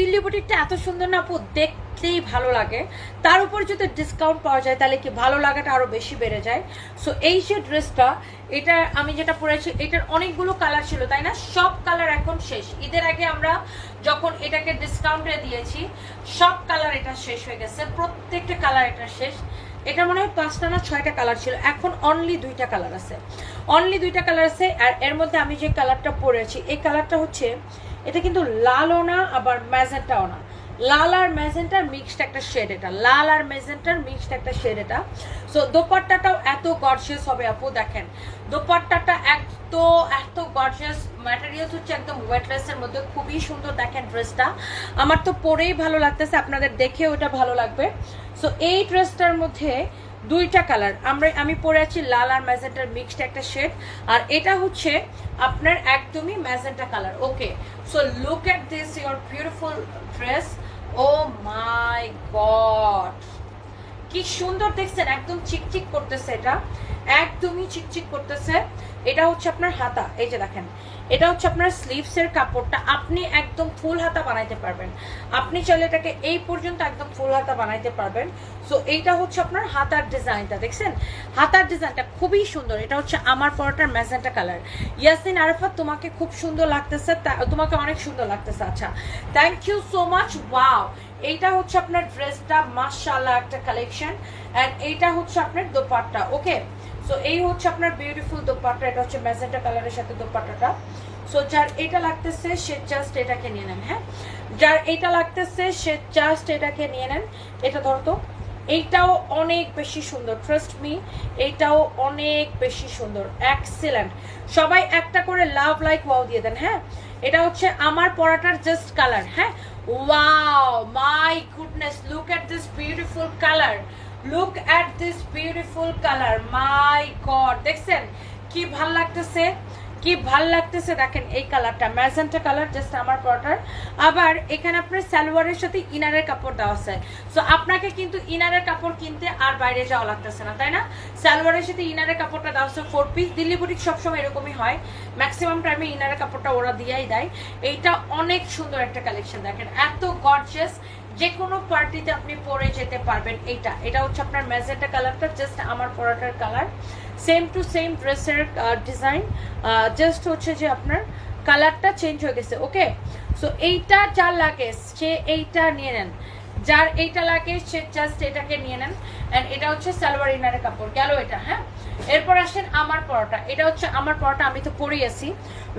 দিল্লি বুটিকটা এত সুন্দর না, আপু, দেখতেই ভালো লাগে। তার উপর যদি ডিসকাউন্ট পাওয়া যায়, তাহলে কি ভালো লাগাটা আরও বেশি বেড়ে যায়? সো এই যে ড্রেসটা এটা আমি যেটা পরেছি, এটার অনেকগুলো কালার ছিল, তাই না? সব কালার এখন শেষ। ঈদের আগে আমরা যখন এটাকে ডিসকাউন্টে দিয়েছি, সব কালার এটা শেষ হয়ে গেছে, প্রত্যেকটা কালার এটা শেষ। এটা মনে হয় পাঁচটা না ছয়টা কালার ছিল, এখন অনলি দুইটা কালার আছে। অনলি দুইটা কালার আছে, আর এর মধ্যে আমি যে কালারটা পরেছি, এই কালারটা হচ্ছে এটা কিন্তু লালও না, আবার ম্যাজেন্টাও না। লাল আর ম্যাজেন্টার মিক্সড একটা শেড এটা। লাল আর ম্যাজেন্টার মিক্সড একটা শেড এটা। সো দোপাট্টাটাও এত গর্জিয়াস হবে আপু, দেখেন। দোপাট্টাটা এত এত গর্জিয়াস ম্যাটেরিয়ালস হচ্ছে একদম ওয়েটলেসের মধ্যে। খুবই সুন্দর, দেখেন ড্রেসটা আমার তো পরেই ভালো লাগতেছে, আপনাদের দেখে ওটা ভালো লাগবে। সো এই ড্রেসটার মধ্যে দুইটা কালার। আমরা, আমি পরে আছি লাল আর ম্যাজেন্টার মিক্সড একটা শেড আর এটা হচ্ছে আপনার একদমই magenta colour. Okay so look at this your beautiful dress oh my god কি সুন্দর দেখছেন, একদম চিকচিক করতেছে এটা। একদমই চিকচিক করতেছে। এটা হচ্ছে আপনার হাতা, এই যে দেখেন। এটা হচ্ছে আপনার স্লিভস এর কাপড়টা, আপনি একদম ফুল হাতা বানাইতে পারবেন। আপনি চাইলে এটাকে এই পর্যন্ত একদম ফুল হাতা বানাইতে পারবেন। সো এইটা হচ্ছে আপনার হাতার ডিজাইনটা দেখছেন? হাতার ডিজাইনটা খুবই সুন্দর। এটা হচ্ছে আমার পরোটার ম্যাজেন্টা কালার ইয়াসিন আরাফাত, তোমাকে খুব সুন্দর লাগতেছে তোমাকে অনেক সুন্দর লাগতেছে। আচ্ছা thank you so much wow এইটা হচ্ছে আপনার ড্রেসটা মাশাআল্লাহ, একটা কালেকশন এন্ড এইটা হচ্ছে আপনার দোপাট্টা ওকে সো এই হচ্ছে আপনার বিউটিফুল দোপাট্টা, এটা হচ্ছে ম্যাজেন্টা কালারের সাথে দোপাট্টাটা। সো যার এটা লাগতেছে, সে জাস্ট এটাকে নিয়ে নেন হ্যাঁ? যার এটা লাগতেছে, সে জাস্ট এটাকে নিয়ে নেন। এটা ধরো তো, এইটাও অনেক বেশি সুন্দর ট্রাস্ট মি এইটাও অনেক বেশি সুন্দর এক্সেলেন্ট সবাই একটা করে লাভ লাইক ওয়াও দিয়ে দেন হ্যাঁ? এটা হচ্ছে আমার পরাটার জাস্ট কালার হ্যাঁ? Wow my goodness look at this beautiful colour look at this beautiful colour my god দেখছেন? কি ভালো লাগতেছে? কি ভালো লাগতেছে দেখেন এই কালারটা। ম্যাজেন্টা কালার জাস্ট আমার পরাটার। আবার এখানে আপনার সালোয়ারের সাথে ইনারের কাপড় দেওয়া আছে। সো আপনাকে কিন্তু ইনারের কাপড় কিনতে আর বাইরে যাওয়া লাগতেছে না, তাই না? সালোয়ারের সাথে ইনারের কাপড়টা দেওয়া আছে ফোর পিস দিল্লি বুটিক সবসময় এরকমই হয়। ম্যাক্সিমাম টাইমে ইনারের কাপড়টা ওরা দিয়েই দেয়। এইটা অনেক সুন্দর একটা কালেকশন দেখেন। এত গর্জিয়াস যে কোনো পার্টিতে আপনি পরে যেতে পারবেন এইটা। এটা হচ্ছে আপনার ম্যাজেন্টা কালারটা জাস্ট আমার পরাটার কালার। সেম টু সেম ড্রেসের ডিজাইন জাস্ট হচ্ছে যে আপনার কালারটা চেঞ্জ হয়ে গেছে ওকে সো এইটা যার লাগে, সে এইটা নিয়ে নেন। যার এইটা লাগে, সে জাস্ট এটাকে নিয়ে নেন। অ্যান্ড এটা হচ্ছে সালোয়ার ইনারের কাপড়, গেল এটা হ্যাঁ? এরপর আসেন আমার পরোটা। এটা হচ্ছে আমার পরোটা, আমি তো পরেই আছি।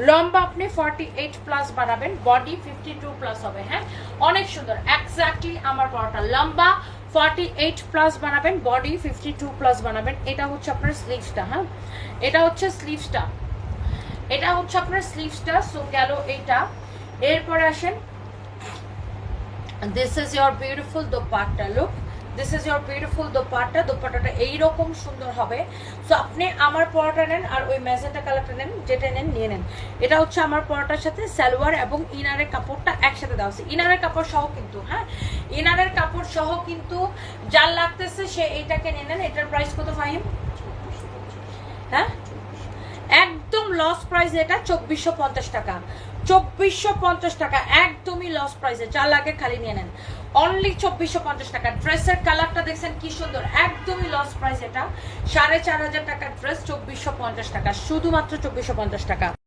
লম্বা আপনি ফর্টি এইট প্লাস বানাবেন বডি ফিফটি টু প্লাস হবে হ্যাঁ? অনেক সুন্দর এক্স্যাক্টলি আমার পরোটা। লম্বা ফর্টি এইট প্লাস বানাবেন বডি ফিফটি টু প্লাস বানাবেন। এটা হচ্ছে আপনার স্লিভসটা হ্যাঁ? এটা হচ্ছে স্লিভসটা এটা হচ্ছে আপনার স্লিভসটা সো গেল এটা। এরপরে আসেন this is your beautiful dupatta look this is your beautiful dupatta দোপাট্টাটা এইরকম সুন্দর হবে। সো আপনি আমার পরোটা নেন আর ওই ম্যাজেন্টা কালারটা নেন, যেটা নেন, নিয়ে নেন। এটা হচ্ছে আমার পরোটার সাথে সালোয়ার এবং ইনারের কাপড়টা একসাথে দেওয়া হচ্ছে ইনারের কাপড় সহ কিন্তু হ্যাঁ? ইনারের কাপড় সহ কিন্তু যার লাগতেছে সে এইটাকে নিয়ে নেন। এটার প্রাইস কত, ফাহিম? হ্যাঁ? লস প্রাইস এটা চব্বিশশো পঞ্চাশ টাকা। চব্বিশশো পঞ্চাশ টাকা, একদমই লস প্রাইসে যা লাগে খালি নিয়ে নেন। অনলি চব্বিশশো পঞ্চাশ টাকা। ড্রেসের কালারটা দেখছেন কি সুন্দর? একদমই লস প্রাইস এটা। সাড়ে চার হাজার টাকার ড্রেস চব্বিশশো পঞ্চাশ টাকা। শুধুমাত্র চব্বিশশো পঞ্চাশ টাকা।